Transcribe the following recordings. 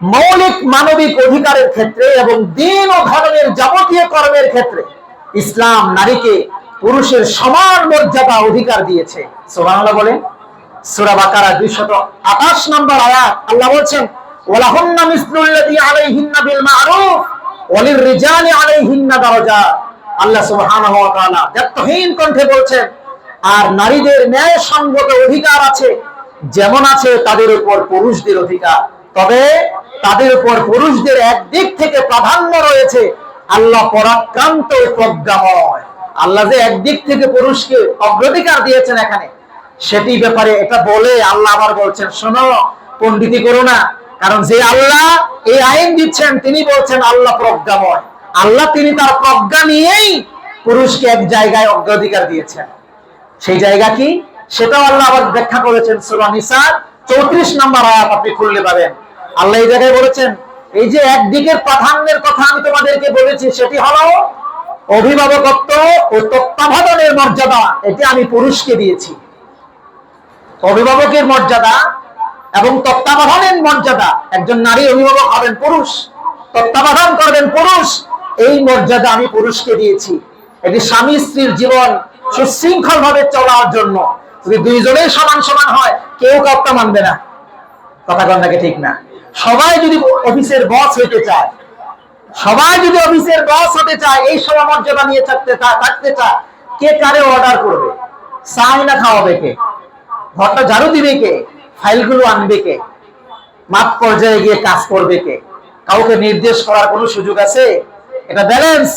মৌলিক মানবিক অধিকারের ক্ষেত্রে এবং দিন ও ধর্মের যাবতীয় কর্মের ক্ষেত্রে ইসলাম নারীকে পুরুষের সমান মর্যাদা অধিকার দিয়েছে। সোবাংলা বলেন, সূরা বাকারা 228 নম্বর আয়াত, আল্লাহ বলছেন কণ্ঠে বলছেন, আর নারীদের ন্যায় সঙ্গত অধিকার আছে, যেমন আছে তাদের উপর পুরুষদের অধিকার। তবে তাদের উপর পুরুষদের একদিক থেকে প্রাধান্য রয়েছে। আল্লাহ পরাক্রান্ত প্রজ্ঞাময় আল্লাহ যে একদিক থেকে পুরুষকে অগ্রাধিকার দিয়েছেন এখানে সেটি ব্যাপারে এটা বলে আল্লাহ আবার বলছেন, শোনো পণ্ডিতি করো না। কারণ যে আল্লাহ এই আইন দিচ্ছেন, তিনি বলছেন আল্লাহ প্রজ্ঞাময়। আল্লাহ তিনি তার প্রজ্ঞা নিয়েই পুরুষকে এক জায়গায় অগ্রাধিকার দিয়েছেন। সেই জায়গা কি? সেটাও আল্লাহ আবার ব্যাখ্যা করেছেন সূরা নিসার 34 নম্বর আয়াত আপনি খুললে পাবেন। আল্লাহ এই জায়গায় বলেছেন, এই যে একদিকের প্রাধান্যের কথা আমি তোমাদেরকে বলেছি, সেটি হলো অভিভাবকত্ব ও তত্ত্বাবধানের মর্যাদা, এটি আমি পুরুষকে দিয়েছি। অভিভাবকের মর্যাদা এবং তত্ত্বাবধানের মর্যাদা, একজন নারী অভিভাবক হবেন পুরুষ, তত্ত্বাবধান করবেন পুরুষ, এই মর্যাদা আমি পুরুষকে দিয়েছি। এটি স্বামী স্ত্রীর জীবন সুশৃঙ্খল ভাবে চলার জন্য। যদি দুইজনেই সমান সমান হয়, কেউ কাউকে মানবে না। কথা কন্যাকে ঠিক না? সবাই যদি অফিসের বস হইতে চায়, সবাই যদি অফিসের বস হতে চায়, এই সমমর্যাদা নিয়ে থাকতে থাকতে চায়, কে কারে অর্ডার করবে? চাই না খাওয়াবে কে? ঘরটা ঝাড়ু দিবে কে? ফাইলগুলো আনবে কে? মাপ পর্যায়ে গিয়ে কাজ করবে কে? কাউকে নির্দেশ করার কোনো সুযোগ আছে? এটা ব্যালেন্স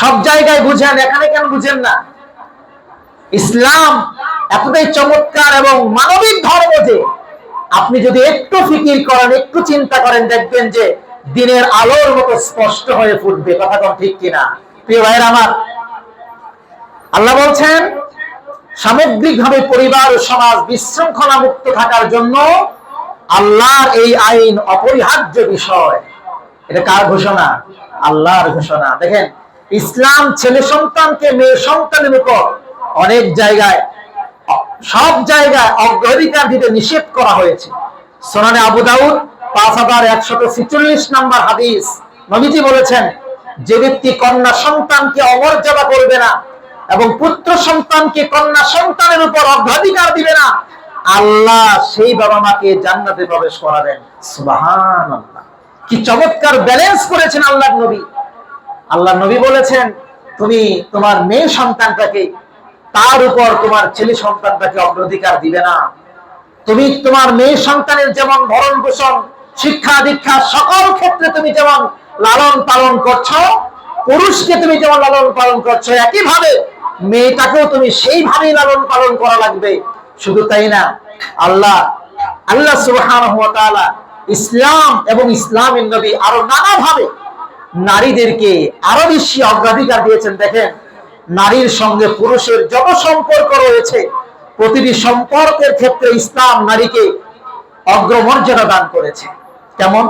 সব জায়গায় বুঝেন, এখানে কেন বুঝেন না? ইসলাম এতটাই চমৎকার এবং মানবিক ধর্ম যে আপনি যদি একটু ফিকির করেন, একটু চিন্তা করেন, দেখবেন যে দিনের আলোর মতো স্পষ্ট হয়ে ফুটবে। কথা কম ঠিক কিনা? প্রিয় ভাইয়ের আমার, আল্লাহ বলছেন, সামগ্রিকভাবে পরিবার ও সমাজ বিশৃঙ্খলা মুক্ত থাকার জন্য আল্লাহর এই আইন অপরিহার্য বিষয়। এটা কার ঘোষণা? আল্লাহর ঘোষণা। দেখেন, ইসলাম ছেলে সন্তানকে মেয়ে সন্তানের উপর অনেক জায়গায় সব জায়গায় অগ্রাধিকার দিতে নিষেধ করা হয়েছে। সোনানে আবু দাউদ পাঁচ হাজার একশত ছিচল্লিশ নম্বর হাদিস নবীজি বলেছেন, যে ব্যক্তি কন্যা সন্তানকে অমর্যাদা করবে না এবং পুত্র সন্তানকে কন্যা সন্তানের উপর অগ্রাধিকার দিবে না, আল্লাহ সেই বাবা মাকে জান্নাতে প্রবেশ করাবেন। সুবাহান কি চমৎকার ব্যালেন্স করেছেন আল্লাহ নবী। আল্লাহ নবী বলেছেন, তুমি তোমার মেয়ে সন্তানটাকে তার উপর তোমার ছেলে সন্তানটাকে অগ্রাধিকার দিবে না। তুমি তোমার মেয়ে সন্তানের যেমন ভরণ পোষণ, শিক্ষা দীক্ষা সকল ক্ষেত্রে তুমি যেমন লালন পালন করছ, পুরুষকে তুমি যেমন লালন পালন করছ, একইভাবে মেয়েটাকেও তুমি সেইভাবেই লালন পালন করা লাগবে। শুধু তাই না, আল্লাহ আল্লাহ তাআলা ইসলাম এবং ইসলামের নবী আরও নানাভাবে নারীদেরকে আরও বেশি অগ্রাধিকার দিয়েছেন। দেখেন নারীর সঙ্গে পুরুষের যত সম্পর্ক রয়েছে, প্রতিটি সম্পর্কের ক্ষেত্রে ইসলাম নারীকে অগ্রমর্যাদা দান করেছে। কেমন?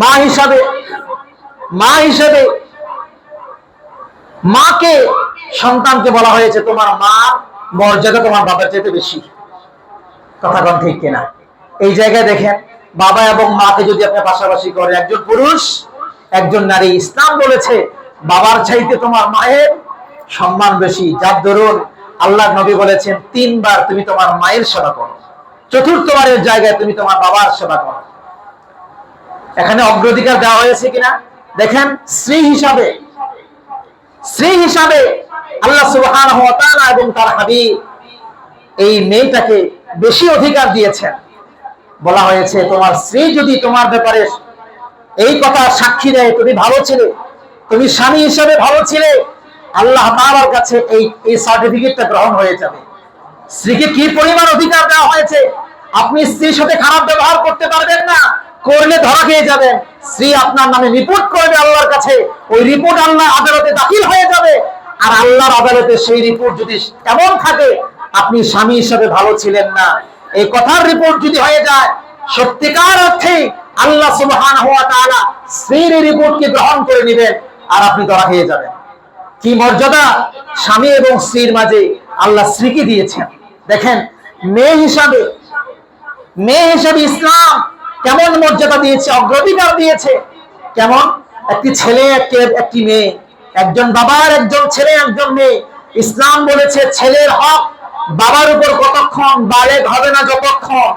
মা হিসাবে মা হিসাবে মাকে সন্তানকে বলা হয়েছে, তোমার মা মর্যাদা তোমার বাবার চাইতে বেশি। কথা কন ঠিক কিনা? এই জায়গায় দেখেন, বাবা এবং মাকে যদি আপনি পাশাপাশি করে একজন পুরুষ, একজন নারী, ইসলাম বলেছে, বাবার চাইতে তোমার মায়ের সম্মান বেশি। যার দরুন আল্লাহ নবী বলেছেন, তিনবার তুমি তোমার মায়ের সেবা করো। চতুর্থবারের জায়গায় তুমি তোমার বাবার সেবা করো। এখানে অগ্রাধিকার দেওয়া হয়েছে কিনা? দেখেন, স্ত্রী হিসাবে স্ত্রী হিসাবে আল্লাহ তাআলা এবং তার হাবিব এই মেয়েটাকে বেশি অধিকার দিয়েছেন। বলা হয়েছে, তোমার স্ত্রী যদি তোমার ব্যাপারে এই কথা সাক্ষী দেয়, তুমি ভালো ছিলে, তুমি স্বামী হিসাবে ভালো ছিলে আল্লাহ তাআলার কাছে এই এই সার্টিফিকেটটা গ্রহণ হয়ে যাবে। স্ত্রীকে কি পরিমাণ অধিকার দেওয়া হয়েছে? আপনি স্ত্রীর সাথে খারাপ ব্যবহার করতে পারবেন না, করলে ধরা খেয়ে যাবেন। স্ত্রী আপনার নামে রিপোর্ট করবে আল্লাহর কাছে। ওই রিপোর্ট আল্লাহ আদালতে দাখিল হয়ে যাবে। আর আল্লাহর আদালতে সেই রিপোর্ট যদি এমন থাকে, আপনি স্বামী হিসাবে ভালো ছিলেন না। এই কথার রিপোর্ট যদি হয়ে যায়, সত্যিকার অর্থে আল্লাহ সুবহানাহু ওয়া তাআলা স্ত্রীর রিপোর্টকে গ্রহণ করে নেবেন, আর আপনি ধরা খেয়ে যাবেন। কি মর্যাদা? স্বামী এবং স্ত্রীর মাঝে আল্লাহ স্ত্রীকে দিয়েছেন। দেখেন, মেয়ে হিসাবে মেয়ে হিসাবে ইসলাম কেমন মর্যাদা দিয়েছে, অগ্রাধিকার দিয়েছে? কেমন? একটি ছেলে একটি মেয়ে। একজন বাবার, একজন ছেলে, একজন মেয়ে। ইসলাম বলেছে, ছেলের হক বাবার উপর কতক্ষণ বালেগ হবে না যতক্ষণ?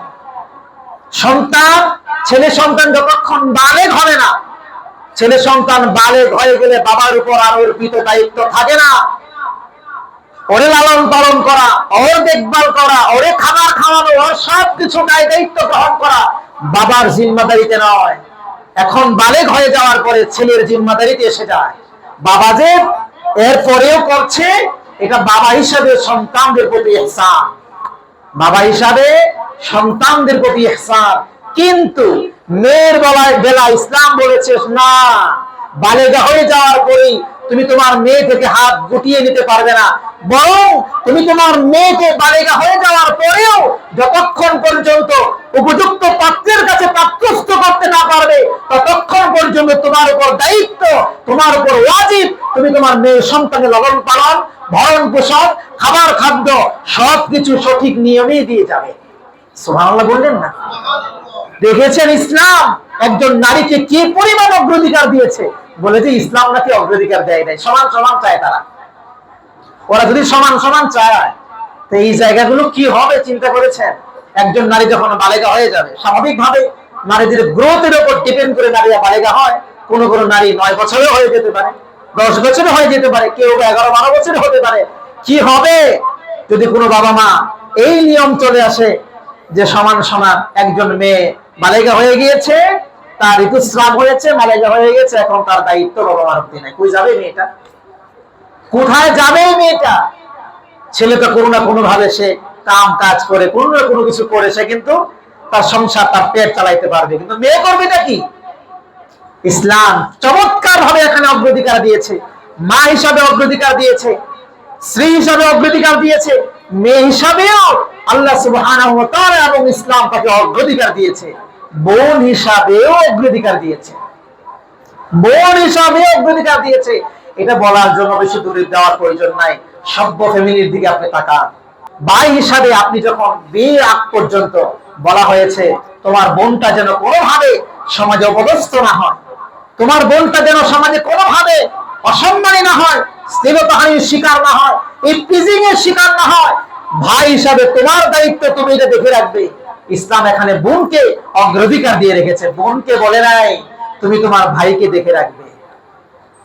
সন্তান, ছেলে সন্তান যতক্ষণ বালেগ হবে না ছেলে সন্তান বালেগ হয়ে গেলে বাবার উপর আর অর্পিত দায়িত্ব থাকে না। ওরে লালন পালন করা, ওর দেখভাল করা, ওরে খাবার খাওয়ানো, ওর সব কিছু দায় দায়িত্ব গ্রহণ করা বাবার জিম্মাদারিতে নয়। এখন বালেগ হয়ে যাওয়ার পরে ছেলের জিম্মাদারিতে এসে যায়। বাবা যে এর পরেও করছে, এটা বাবা হিসাবে সন্তানদের প্রতি ইহসান। বাবা হিসাবে সন্তানদের প্রতি ইহসান। কিন্তু মেয়ের বেলায় বেলা ইসলাম বলেছে, না, বালেগা হয়ে যাওয়ার পরেই তুমি তোমার মেয়ে থেকে হাত গুটিয়ে নিতে পারবে না। বরং তুমি তোমার মেয়েকে বালেগা হয়ে যাওয়ার পরেও যতক্ষণ পর্যন্ত উপযুক্ত পাত্রের কাছে পাত্রস্থ করতে না পারবে, ততক্ষণ পর্যন্ত তোমার উপর দায়িত্ব, তোমার উপর ওয়াজিব। তুমি তোমার মেয়ের সন্তানের লবণ পালন, ভরণ পোষণ, খাবার খাদ্য, সবকিছু সঠিক নিয়মেই দিয়ে যাবে। সুবহানাল্লাহ বললেন না? দেখেছেন ইসলাম? একজন নারীকে কি পরিমাণ অগ্রাধিকার দিয়েছে? বলে যে ইসলাম নাকি অগ্রাধিকার দেয় নাই। সমান সমান চায় তারা। ওরা যদি সমান সমান চায়, তো এই জায়গাগুলো কি হবে চিন্তা করেছেন? একজন নারী যখন বালেগা হয়ে যাবে, স্বাভাবিকভাবে নারীদের গ্রোথের উপর ডিপেন্ড করে নারীরা বালেগা হয়। কোন কোন নারী নয় বছরে হয়ে যেতে পারে, দশ বছরে হয়ে যেতে পারে, কেউ এগারো বারো বছরে হতে পারে। কি হবে? যদি কোনো বাবা মা এই নিয়ম চলে আসে যে সমান সমান একজন মেয়ে মালেগা হয়ে গিয়েছে, তার ঋতুস্রাব হয়েছে মালেগা হয়ে গেছে এখন তার দায়িত্ব বাবা মার প্রতি নাই। কই যাবে মেয়েটা? কোথায় যাবে মেয়েটা? ছেলে তো কোনো না কোনো ভাবে সে কাম কাজ করে, কোনো না কোনো কিছু করে, সে কিন্তু তার সংসার, তার পেট চালাইতে পারবে। কিন্তু মেয়ে করবে কি? ইসলাম চমৎকার ভাবে এখানে অগ্রাধিকার দিয়েছে। মা হিসাবে অগ্রাধিকার দিয়েছে, স্ত্রী হিসাবে অগ্রাধিকার দিয়েছে, মেয়ে হিসাবেও আল্লাহ তাআলা এবং ইসলাম তাকে অগ্রাধিকার দিয়েছে। বোন হিসাবেও অগ্রাধিকার দিয়েছে। বোন হিসাবে অগ্রাধিকার দিয়েছে। এটা বলার জন্য বেশি দূরে দেওয়ার প্রয়োজন নাই। সভ্য ফ্যামিলির দিকে আপনি তাকান। ভাই হিসাবে আপনি যখন বিয়ের আগ পর্যন্ত বলা হয়েছে, তোমার বোনটা যেন কোনোভাবে সমাজে অপদস্থ না হয়, তোমার বোনটা যেন সমাজে কোনোভাবে অসম্মানী না হয় স্থিরতাহানির শিকার না হয় ইফটিজিং এর শিকার না হয় ভাই হিসাবে তোমার দায়িত্ব তুমি এটা দেখে রাখবে। ইসলাম এখানে বোনকে অগ্রাধিকার দিয়ে রেখেছে। বোনকে বলে নাই, তুমি তোমার ভাইকে দেখে রাখবে।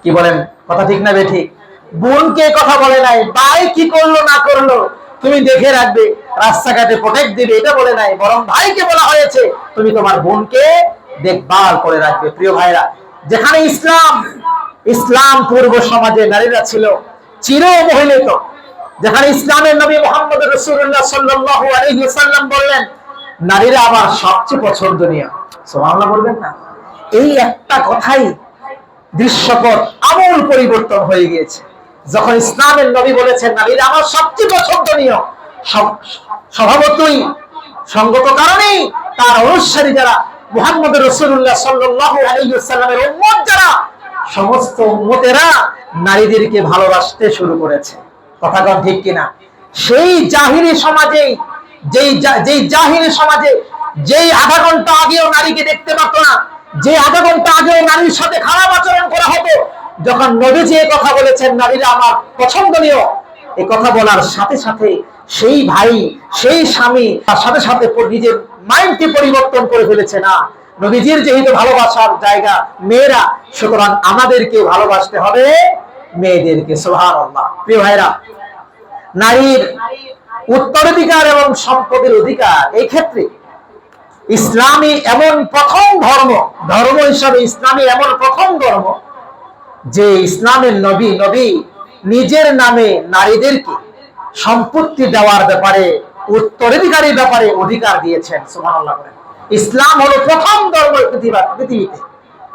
কি বলেন? কথা ঠিক না বেঠিক? বোনকে কথা বলে নাই, ভাই কি করল, না করল, তুমি দেখে রাখবে। রাস্তাঘাটে প্রোটেক্ট দিবে, এটা বলে নাই। বরং ভাইকে বলা হয়েছে, তুমি তোমার বোনকে দেখভাল করে রাখবে। প্রিয় ভাইরা, যেখানে ইসলাম ইসলাম পূর্ব সমাজে নারীরা ছিল চির অবহেলিত যেখানে ইসলামের নবী মোহাম্মদ রসুল্লাহ সাল্লাল্লাহু আলাইহি ওয়াসাল্লাম বললেন, নারীরা আমার সবচেয়ে পছন্দনীয়। সুবহানাল্লাহ বলবেন না? এই একটা কথাই দৃশ্যপট আমূল পরিবর্তন হয়ে গিয়েছে। যখন ইসলামের নবী বলেছেন, নারীরা আমার সবচেয়ে পছন্দনীয়। স্বভাবতই সঙ্গত কারণেই তার অনুসারী যারা মুহাম্মদ রসুল্লাহ সাল্লাল্লাহু আলাইহি ওয়াসাল্লামের উম্মত যারা, সমস্ত উম্মতেরা নারীদেরকে ভালোবাসতে শুরু করেছে। কথা ঠিক কিনা? সেই জাহিরি সমাজে, যেই জাহিরি সমাজে, যেই আধা ঘণ্টা আগেও নারীকে দেখতে পারত না, যে আধা ঘণ্টা আগেও নারীর সাথে খারাপ আচরণ করা হতো, যখন নবীজি এই কথা বলেছেন, নারীরা আমার পছন্দনীয়। এই কথা বলার সাথে সাথে সেই ভাই, সেই স্বামী তার সাথে সাথে নিজের মাইন্ডকে পরিবর্তন করে ফেলেছে না। নবীজির যেহেতু ভালোবাসার জায়গা, মেয়েরা, সুতরাং আমাদেরকে ভালোবাসতে হবে। মেয়েদেরকে সোহার প্রিয় ভাইরা, নারীর উত্তরাধিকার এবং সম্পদের অধিকার, এই ক্ষেত্রে ইসলামী এমন প্রথম ধর্ম ধর্ম হিসাবে ইসলামী এমন প্রথম ধর্ম যে ইসলামের নবী নবী নিজের নামে নারীদেরকে সম্পত্তি দেওয়ার ব্যাপারে, উত্তরাধিকারীর ব্যাপারে অধিকার দিয়েছেন, সুবহানাল্লাহ বলেন। ইসলাম হলো প্রথম ধর্ম পৃথিবী- পৃথিবীতে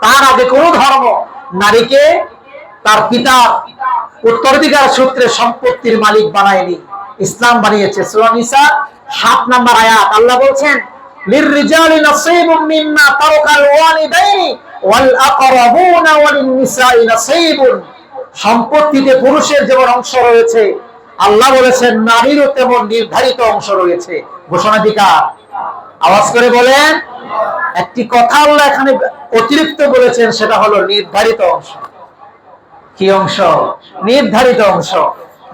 তার আগে কোন ধর্ম নারীকে তার পিতা উত্তরাধিকার সূত্রে সম্পত্তির মালিক বানায়নি। ইসলাম বানিয়েছে। সুরানিসা সাত নাম্বার আয়াত। আল্লাহ বলছেন ওয়ালিদাইনি ওয়াল আকরাবুনা সম্পত্তিতে পুরুষের যেমন অংশ রয়েছে, আল্লাহ বলেছেন, নারীরও তেমন নির্ধারিত অংশ রয়েছে। ঘোষণাধিকার আওয়াজ করে বলেন, একটি কথা আল্লাহ এখানে অতিরিক্ত বলেছেন, সেটা হলো নির্ধারিত অংশ। কি অংশ? নির্ধারিত অংশ।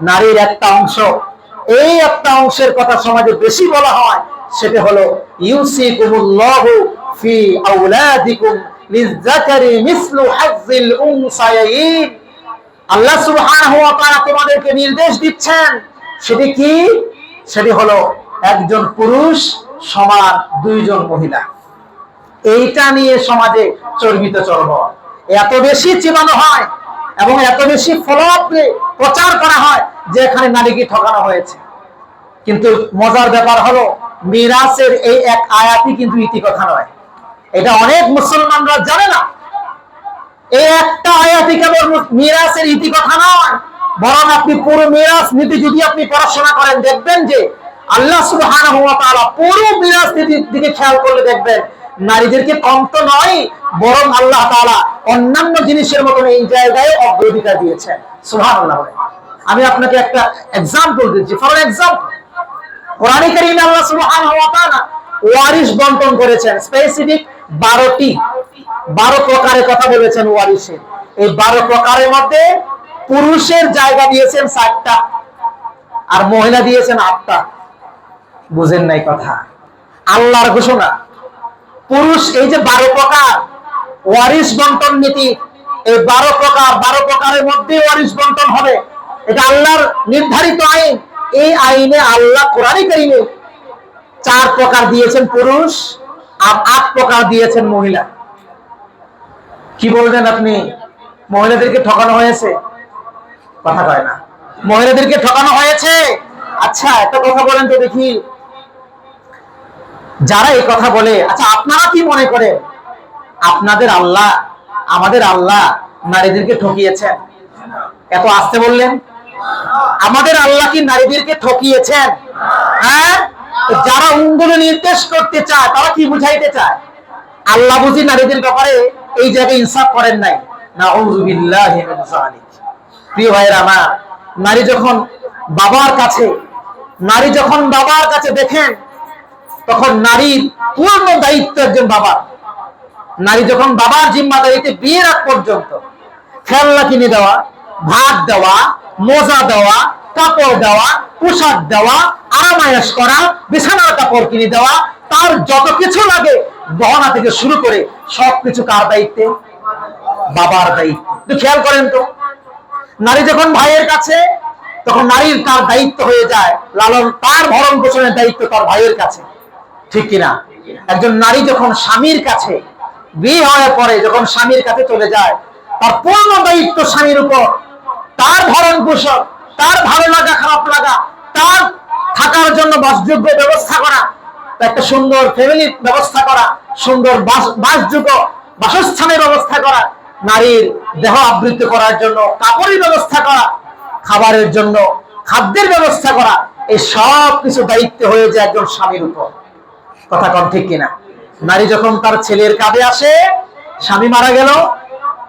নারীর একটা অংশ। এই একটা অংশের কথা সমাজে বেশি বলা হয়, সেটা হলো, ইউসিকুমুল্লাহু ফি আওলাদিকুম লিযাকারি মিসলু হাজ্জিল উনসায়াইন। আল্লাহ সুবহানাহু ওয়া তাআলা তোমাদেরকে নির্দেশ দিচ্ছেন। সেটি কি? সেটি হলো, একজন পুরুষ সমান দুইজন মহিলা। এইটা নিয়ে সমাজে চর্বিত চর্ব এত বেশি চিবানো হয় এবং এত বেশি ফলোআপ প্রচার করা হয় যে এখানে নারীকে ঠকানো হয়েছে। কিন্তু মজার ব্যাপার হলো মিরাসের এই এক আয়াতই কিন্তু ইতিকথা নয়। এটা অনেক মুসলমানরা জানে না। এই একটা আয়াতই কেবল মিরাসের ইতিকথা নয়। বরং আপনি পুরো মিরাস নীতি যদি আপনি পড়াশোনা করেন, দেখবেন যে আল্লাহ সুবহানাহু ওয়া তাআলা পুরো মিরাস নীতির দিকে খেয়াল করলে দেখবেন নারীদেরকে কম তো নয়, বরং আল্লাহ তাআলা অন্যান্য জিনিসের মতন এই জায়গায় অগ্রাধিকার দিয়েছেন। সুবহানাল্লাহ আমি আপনাকে একটা এক্সাম্পল দিচ্ছি। ফর এক্সাম্পল কোরআনে আল্লাহ ওয়ারিশ বন্টন করেছেন। স্পেসিফিক 12টি 12 প্রকারের কথা বলেছেন এই 12 প্রকারের মধ্যে পুরুষের জায়গা দিয়েছেন 7টা আর মহিলা দিয়েছেন 8টা বুঝেন নাই কথা। আল্লাহর ঘোষণা। পুরুষ, এই যে 12 প্রকার, ওয়ারিশ বন্টন নীতি, এই 12 প্রকার 12 প্রকারের মধ্যে ওয়ারিশ বন্টন হবে। এটা আল্লাহর নির্ধারিত আইন। এই আইনে আল্লাহ কোরআনে কারিমে চার প্রকার দিয়েছেন পুরুষ আর আট প্রকার দিয়েছেন মহিলা। কি বলবেন আপনি? মহিলাদেরকে ঠকানো হয়েছে? কথা কয় না। মহিলাদেরকে ঠকানো হয়েছে? আচ্ছা একটা কথা বলেন তো দেখি। যারা এই কথা বলে আচ্ছা আপনারা কি মনে করেন? আপনাদের আল্লাহ, আমাদের আল্লাহ নারীদেরকে ঠকিয়েছেন? এত আসতে বললেন? আমাদের আল্লাহ কি নারীদেরকে ঠকিয়েছেন? হ্যাঁ? যারা উঙ্গুলো নির্দেশ করতে চায়, তারা কি বুঝাইতে চায়? আল্লাহ বুঝি নারীদের ব্যাপারে এই জায়গায় ইনসাফ করেন নাই। না প্রিয় ভাইয়ের আমার, নারী যখন বাবার কাছে, নারী যখন বাবার কাছে দেখেন তখন নারীর পূর্ণ দায়িত্ব একজন বাবা। নারী যখন বাবার জিম্মাদারিতে বিয়ের আগ পর্যন্ত খেলনা কিনে দেওয়া, ভাত দেওয়া, মোজা দেওয়া, কাপড় দেওয়া, পোশাক দেওয়া, আরামায়াস করা, বিছানার কাপড় কিনে দেওয়া, তার যত কিছু লাগে গহনা থেকে শুরু করে সবকিছু কার দায়িত্বে? বাবার দায়িত্ব। খেয়াল করেন তো। নারী যখন ভাইয়ের কাছে, তখন নারীর তার দায়িত্ব হয়ে যায়? লালন, তার ভরণ পোষণের দায়িত্ব তার ভাইয়ের কাছে। ঠিক কিনা? একজন নারী যখন স্বামীর কাছে বিয়ে হওয়ার পরে যখন স্বামীর কাছে চলে যায়, তার পূর্ণ দায়িত্ব স্বামীর উপর। তার ভরণ পোষণ, তার ভালো লাগা, খারাপ লাগা, তার থাকার জন্য বাসযোগ্য ব্যবস্থা করা একটা সুন্দর ফ্যামিলি ব্যবস্থা করা, সুন্দর বাস- বাসযোগ্য বাসস্থানের ব্যবস্থা করা, নারীর দেহ আবৃত্তি করার জন্য, কাপড়ের ব্যবস্থা করা, খাবারের জন্য, খাদ্যের ব্যবস্থা করা, এই সব কিছু দায়িত্ব হয়ে যায় একজন স্বামীর উপর। কথা কম ঠিক কিনা। নারী যখন তার ছেলের কাঁধে আসে, স্বামী মারা গেল,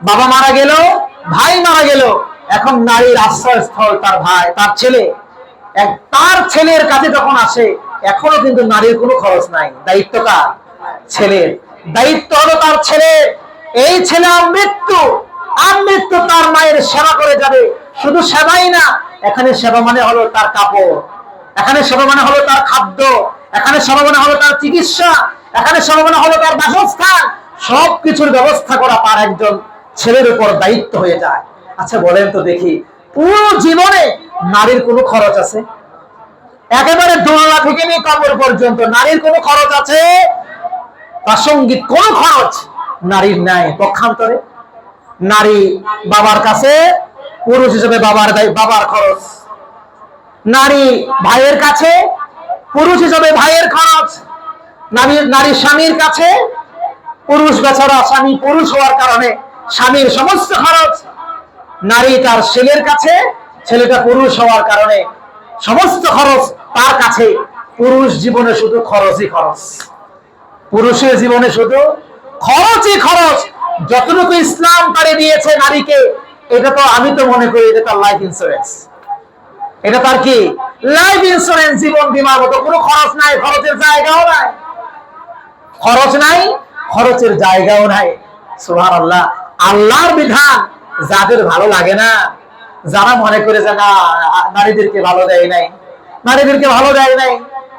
বাবা মারা গেল, ভাই মারা গেল, এখন নারীর আশ্রয়স্থল তার ভাই, তার ছেলে। তার ছেলের কাছে যখন আসে, এখনও কিন্তু নারীর কোনো খরচ নাই। দায়িত্ব কার? ছেলের। দায়িত্ব হলো তার ছেলে। এই ছেলে আমৃত্যু মৃত্যু তার মায়ের সেবা করে যাবে। শুধু সেবাই না, এখানে সেবা মানে হলো তার কাপড়। এখানে সেবা মানে হলো তার খাদ্য। এখানে মানে হলো তার চিকিৎসা, এখানে মানে হলো তার বাসস্থান। সবকিছুর ব্যবস্থা করা তার একজন ছেলের উপর দায়িত্ব হয়ে যায়। আচ্ছা বলেন তো দেখি, পুরো জীবনে নারীর কোনো খরচ আছে? একেবারে দোলা থেকে নিয়ে কাপড় পর্যন্ত নারীর কোনো খরচ আছে? প্রাসঙ্গিক কোন খরচ নারীর নাই। পক্ষান্তরে নারী বাবার কাছে, পুরুষ হিসেবে বাবার বাবার খরচ। নারী ভাইয়ের কাছে পুরুষ হিসাবে ভাইয়ের খরচ নারীর নারী স্বামীর কাছে, পুরুষ বেচারা স্বামী পুরুষ হওয়ার কারণে স্বামীর সমস্ত খরচ, নারী তার ছেলের কাছে, ছেলেটা পুরুষ হওয়ার কারণে সমস্ত খরচ তার কাছে। পুরুষ জীবনে শুধু খরচই খরচ। পুরুষের জীবনে শুধু খরচই খরচ। যতটুকু ইসলাম তারে দিয়েছে নারীকে, এটা তো আমি তো মনে করি এটা তার লাইফ ইন্স্যুরেন্স এটা তার কি? লাইফ ইন্স্যুরেন্স জীবন বীমার মতো। কোনো খরচ নাই, খরচের জায়গাও নাই। খরচ নাই, খরচের জায়গাও নাই। সুহান আল্লাহ আল্লাহর বিধান যাদের ভালো লাগে না, যারা মনে করে যে না, নারীদেরকে ভালো দেয় নাই, নারীদেরকে ভালো দেয় নাই,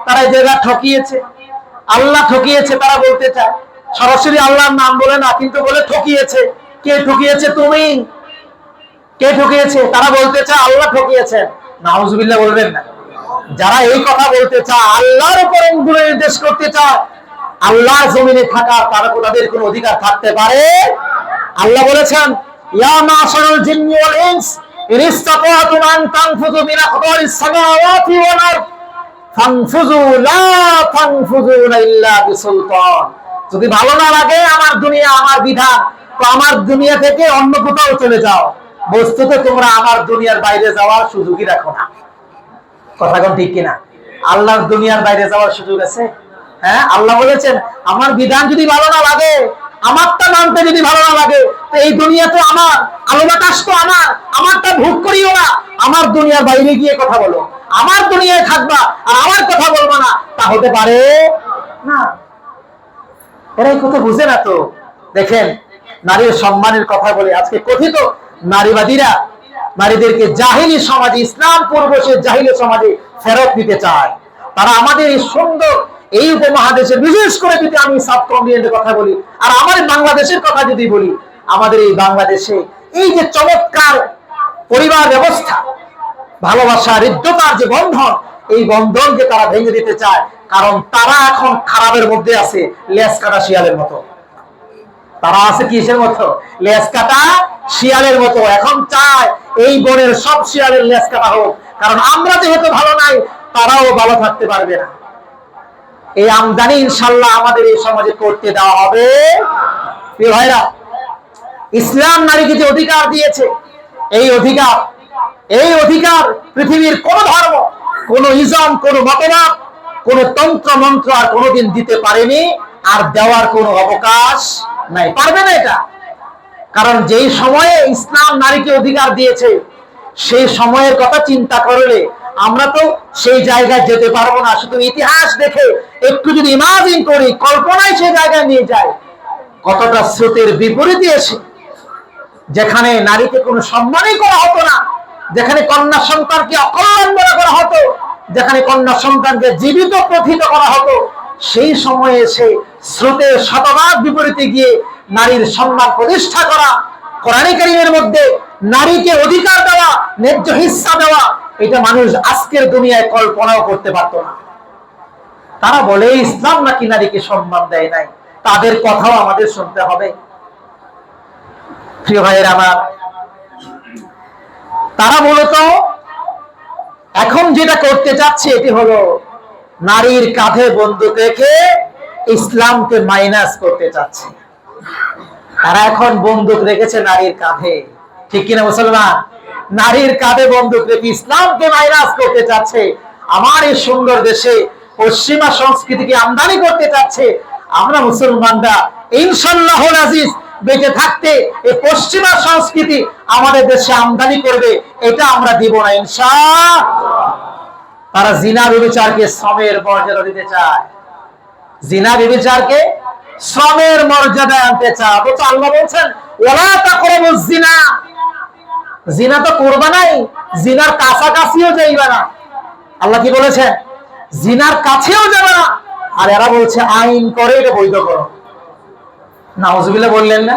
তারা জায়গা ঠকিয়েছে। আল্লাহ ঠকিয়েছে, তারা বলতে চায়। সরাসরি আল্লাহর নাম বলে না, কিন্তু বলে ঠকিয়েছে। কে ঠকিয়েছে? তুমি। কে ঠকিয়েছে? তারা বলতে চায়, আল্লাহ ঠকিয়েছেন। নাউজুবিল্লাহ বলবেন না। যারা এই কথা বলতে চায়, আল্লাহর উপর অঙ্গুলে নির্দেশ করতে চায়, আল্লাহর জমিনে থাকা, তারা তাদের কোনো অধিকার থাকতে পারে? আল্লাহ বলেছেন, ইয়া মাশারাল জিন্নি ওয়াল ইনস ইন আন তানফুযু মিন আকতারিস সামাওয়াতি ওয়াল আরদ, ফানফুযু, লা তানফুযুনা ইল্লা বিসুলতান। যদি ভালো না লাগে আমার দুনিয়া, আমার বিধান, তো আমার দুনিয়া থেকে অন্য কোথাও চলে যাও। বস্তুত তোমরা আমার দুনিয়ার বাইরে যাওয়ার সুযোগই রাখো না। কথা ঠিক কিনা? আল্লাহর দুনিয়ার বাইরে যাওয়ার সুযোগ আছে? হ্যাঁ আল্লাহ বলেছেন, আমার বিধান যদি ভালো না লাগে, আমারটা মানতে যদি ভালো না লাগে, তো এই দুনিয়া তো আমার আলো বাতাস তো আমার, আমারটা ভোগ করিও না। আমার দুনিয়ার বাইরে গিয়ে কথা বলো। আমার দুনিয়ায় থাকবা আর আমার কথা বলবা না। তা হতে পারে না। এরা এই কথা বুঝে না তো? দেখেন, নারীর সম্মানের কথা বলে, আজকে কথিত নারীবাদীরা, নারীদেরকে জাহিলি সমাজে, ইসলাম পূর্বশের জাহিলি সমাজে ফেরত নিতে চায়। তারা আমাদের এই সুন্দর এই উপমহাদেশের, বিশেষ করে যদি আমি সাব কন্টিনেন্টের কথা বলি, আর আমার বাংলাদেশের কথা যদি বলি, আমাদের এই বাংলাদেশে এই যে চমৎকার পরিবার ব্যবস্থা, ভালোবাসা, হৃদ্যতার যে বন্ধন, এই বন্ধনকে তারা ভেঙে দিতে চায়। কারণ তারা এখন খারাপের মধ্যে আছে লেস কাটা শিয়ালের মতো। তারা আছে কিসের মতো? লেস কাটা শিয়ালের মতো। এখন চায় এই বনের সব শিয়ালের লেস কাটা হোক। কারণ আমরা যেহেতু ভালো নাই, তারাও ভালো থাকতে পারবে না। এই আমদানি ইনশাল্লাহ আমাদের এই সমাজে করতে দেওয়া হবে। ভাইরা, ইসলাম নারীকে যে অধিকার দিয়েছে, এই অধিকার এই অধিকার পৃথিবীর কোন ধর্ম, কোন ইজম কোন মতবাদ, কোন তন্ত্র মন্ত্র আর কোনোদিন দিতে পারেনি। আর দেওয়ার কোনো অবকাশ নাই। পারবে না এটা? কারণ যেই সময়ে ইসলাম নারীকে অধিকার দিয়েছে, সেই সময়ের কথা চিন্তা করলে আমরা তো সেই জায়গায় যেতে পারব না। শুধু ইতিহাস দেখে, একটু যদি ইমাজিন করি, কল্পনায় সেই জায়গায় নিয়ে যায় কতটা স্রোতের বিপরীতে এসে, যেখানে নারীকে কোনো সম্মানই করা হতো না, যেখানে কন্যা সন্তানকে অকল্যাণ বলা করা হতো, যেখানে কন্যা সন্তানকে জীবিত প্রথিত করা হতো, সেই সময়ে এসে স্রোতের শতভাগ বিপরীতে গিয়ে নারীর সম্মান প্রতিষ্ঠা করা, কোরআনী কারিমের মধ্যে নারীকে অধিকার দেওয়া, ন্যায্য হিস্সা দেওয়া, এটা মানুষ আজকের দুনিয়ায় কল্পনাও করতে পারতো না। তারা বলে, ইসলাম নাকি নারীকে সম্মান দেয় নাই? তাদের কথাও আমাদের শুনতে হবে। প্রিয় ভাইয়ের আমার, তারা মূলত এখন যেটা করতে চাচ্ছে, এটি হলো নারীর কাঁধে বন্দুক রেখে ইসলামকে মাইনাস করতে চাচ্ছে। তারা এখন বন্দুক রেখেছে নারীর কাঁধে। ঠিক কিনা মুসলমান? নারীর কাঁধে বন্দুক রেখে ইসলামকে মাইনাস করতে চাচ্ছে। আমার এই সুন্দর দেশে পশ্চিমা সংস্কৃতিকে আমদানি করতে চাচ্ছে। আমরা মুসলমানরা ইনশাল্লাহ আজিজ বেঁচে থাকতে এই পশ্চিমা সংস্কৃতি আমাদের দেশে আমদানি করবে, এটা আমরা দিব না ইনশা তারা জিনা বিবিচারকে শ্রমের মর্যাদা দিতে চায়। জিনা বিবিচারকে শ্রমের মর্যাদায় আনতে চায়। অথচ আল্লাহ বলছেন, ওলা তা করব জিনা। জিনা তো করবা নাই জিনার কাছাকাছিও যাইবা না। আল্লাহ কি বলেছেন? জিনার কাছেও যাবে না। আর এরা বলছে, আইন করে এটা বৈধ করো। নাউজুবিল্লাহ বললেন না।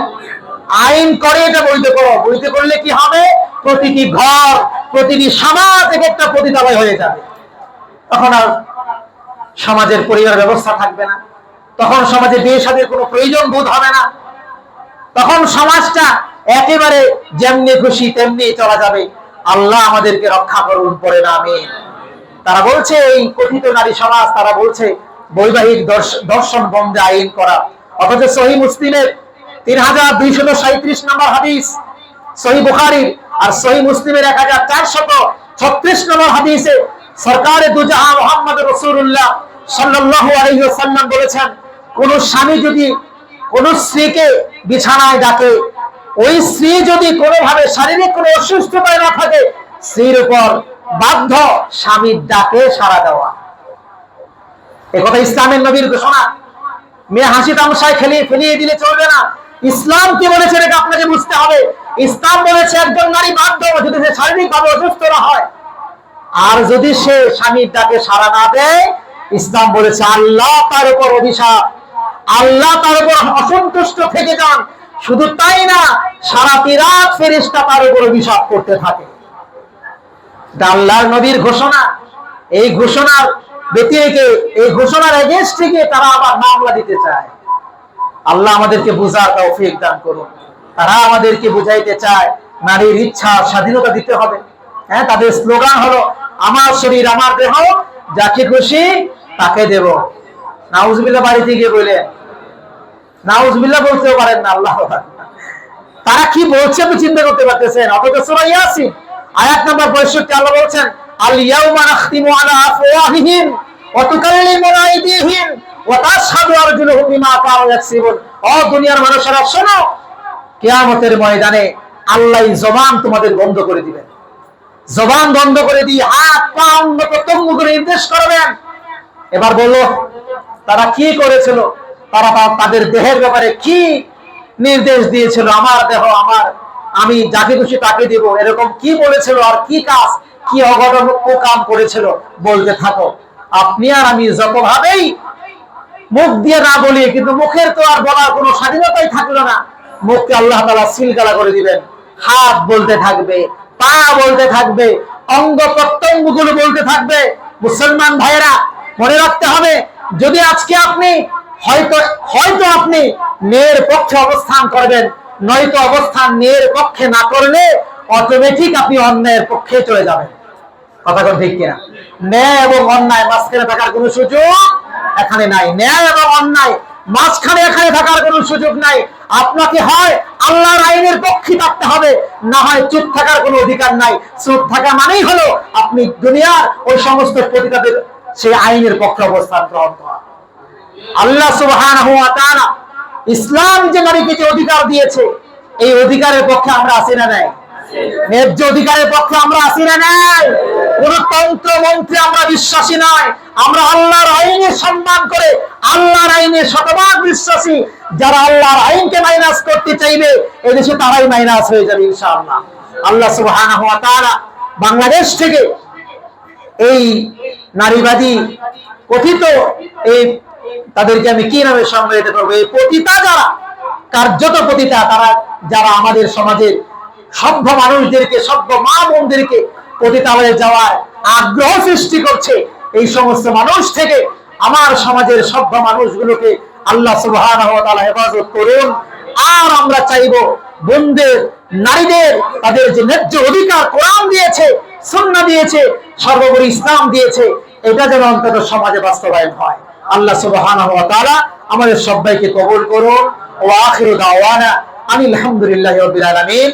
আইন করে এটা বৈধ করো। বৈধ করলে কি হবে? প্রতিটি ঘর, প্রতিটি সমাজ এক একটা পতিতালয় হয়ে যাবে। তখন আর সমাজের পরিবার ব্যবস্থা থাকবে না। তখন সমাজে বিয়ে সাদের কোনো প্রয়োজন বোধ হবে না। তখন সমাজটা একেবারে যেমনি খুশি তেমনি চলা যাবে। আল্লাহ আমাদেরকে রক্ষা করুন, পরে না আমি। তারা বলছে, এই কথিত নারী সমাজ, তারা বলছে, বৈবাহিক দর্শন বন্ধে আইন করা। অথচ সহি মুসলিমের তিন হাজার দুইশত সাঁত্রিশ নম্বর হাদিস, সহি বুখারির আর সহি মুসলিমের এক হাজার চারশত ছত্রিশ নম্বর হাদিসে সরকারে দুজাহা মোহাম্মদ রসুল্লাহ সাল্লাল্লাহু আলাইহি ওয়াসাল্লাম বলেছেন, কোন স্বামী যদি কোন স্ত্রীকে বিছানায় ডাকে, ওই স্ত্রী যদি কোনোভাবে শারীরিক কোনো অসুস্থতায় না থাকে, স্ত্রীর উপর বাধ্য স্বামীর ডাকে সাড়া দেওয়া। এ কথা ইসলামের নবীর ঘোষণা। মেয়ে হাসি তামশায় খেলিয়ে ফেলিয়ে দিলে চলবে না। ইসলাম কি বলেছে, এটা আপনাকে বুঝতে হবে। ইসলাম বলেছে, একজন নারী বাধ্য যদি সে শারীরিকভাবে অসুস্থ না হয় আর যদি সে স্বামীর ডাকে সাড়া না দেয়, ইসলাম বলেছে, আল্লাহ তার উপর অভিশাপ। আল্লাহ তার উপর অসন্তুষ্ট থেকে যান। শুধু তাই না, সারা তিরাত ফেরিস্তা তার উপর অভিশাপ করতে থাকে। আল্লাহর নবীর ঘোষণা। এই ঘোষণার ব্যতিরেকে, এই ঘোষণার এগেনস্ট থেকে তারা আবার মামলা দিতে চায়। আল্লাহ আমাদেরকে বুঝার তৌফিক দান করুন। তারা আমাদেরকে বুঝাইতে চায়, নারীর ইচ্ছা স্বাধীনতা দিতে হবে। হ্যাঁ তাদের স্লোগান হলো, আমার শরীর, আমার দেহ, যাকে খুশি তাকে দেব। নাউজবিল্লাহ বাড়িতে গিয়ে বললেন, নাউজবিল্লাহ বলতেও পারেন না, আল্লাহ তারা কি বলছে আপনি চিন্তা করতে পারতেছেন? অথচ আয়াত নাম্বার 65 আল্লাহ বলছেন আফওয়াহিহিম ওয়া তাশহাদু আরজুলুহুম বিমা ইয়াকসিবুন। ও দুনিয়ার মানুষেরা শোনো, কিয়ামতের ময়দানে আল্লাহ জবান তোমাদের বন্ধ করে দিবেন। জবান বন্ধ করে দিয়ে হাত পা অঙ্গ প্রত্যঙ্গ করে নির্দেশ করবেন। এবার বলো তারা কি করেছিল? তারা তাদের দেহের ব্যাপারে কি নির্দেশ দিয়েছিল? আমার দেহ, আমার, আমি যাকে খুশি তাকে দিব। এরকম কি বলেছিল আর কি কাজ, কি অঘটন ও কাম করেছিল? বলতে থাকো। আপনি আর আমি যতভাবেই মুখ দিয়ে না বলি, কিন্তু মুখের তো আর বলার কোনো স্বাধীনতাই থাকল না। মুখকে আল্লাহ তালা সিলগালা করে দিবেন। হাত বলতে থাকবে। পা বলতে থাকবে, অঙ্গ প্রত্যঙ্গ বলতে থাকবে। মুসলমান ভাইয়েরা, মনে রাখতে হবে, যদি আজকে আপনি হয়তো হয়তো আপনি মেয়ের পক্ষে অবস্থান করবেন, নয়তো অবস্থান মেয়ের পক্ষে না করলে অটোমেটিক আপনি অন্যায়ের পক্ষে চলে যাবেন। কথা কোন ঠিক কিনা? ন্যায় এবং অন্যায়, মাঝখানে থাকার কোনো সুযোগ এখানে নাই। ন্যায় এবং অন্যায় মাঝখানে এখানে থাকার কোনো সুযোগ নাই। আপনাকে হয় আল্লাহর আইনের পক্ষে থাকতে হবে, না হয় চুপ থাকার কোনো অধিকার নাই। চুপ থাকা মানেই হলো আপনি দুনিয়ার ওই সমস্ত প্রতিকাদের সেই আইনের পক্ষে অবস্থান গ্রহণ করা। আল্লাহ সুবহানাহু ওয়া ইসলাম যে নারীকে যে অধিকার দিয়েছে, এই অধিকারের পক্ষে আমরা আছি না নাই। ন্যায্য অধিকারের পক্ষে আমরা আছি না নাই? কোন তন্ত্র মন্ত্রে আমরা বিশ্বাসী নয়। আমরা আল্লাহর আইনের সম্মান করে আল্লাহর আইনে শতভাগ বিশ্বাসী। যারা আল্লাহর আইনকে মাইনাস করতে চাইবে, এদেশে তারাই মাইনাস হয়ে যাবে ইনশাআল্লাহ। আল্লাহ সুবহানাহু ওয়া তাআলা বাংলাদেশ থেকে এই নারীবাদী কথিত এই তাদেরকে আমি কি নামে সংজ্ঞায়িত করব? এই পতিতা যারা, কার্যত পতিতা তারা, যারা আমাদের সমাজের সভ্য মানুষদেরকে, সভ্য মা বোনদেরকে পতিতালয়ে যাওয়ার আগ্রহ সৃষ্টি করছে। এই সমস্ত মানুষ থেকে আমার সমাজের সভ্য মানুষগুলোকে আল্লাহ তাআলা হেফাজত করুন। আর আমরা চাইব বোনদের, নারীদের, তাদের যে ন্যায্য অধিকার কোরআন দিয়েছে, সুন্নাহ দিয়েছে, সর্বোপরি ইসলাম দিয়েছে, এটা যেন অন্তত সমাজে বাস্তবায়ন হয়। আল্লাহ তাআলা আমাদের সবাইকে কবুল করুন ওয়া আখিরু দাওয়ানা আনিল হামদুলিল্লাহি রাব্বিল আলামিন।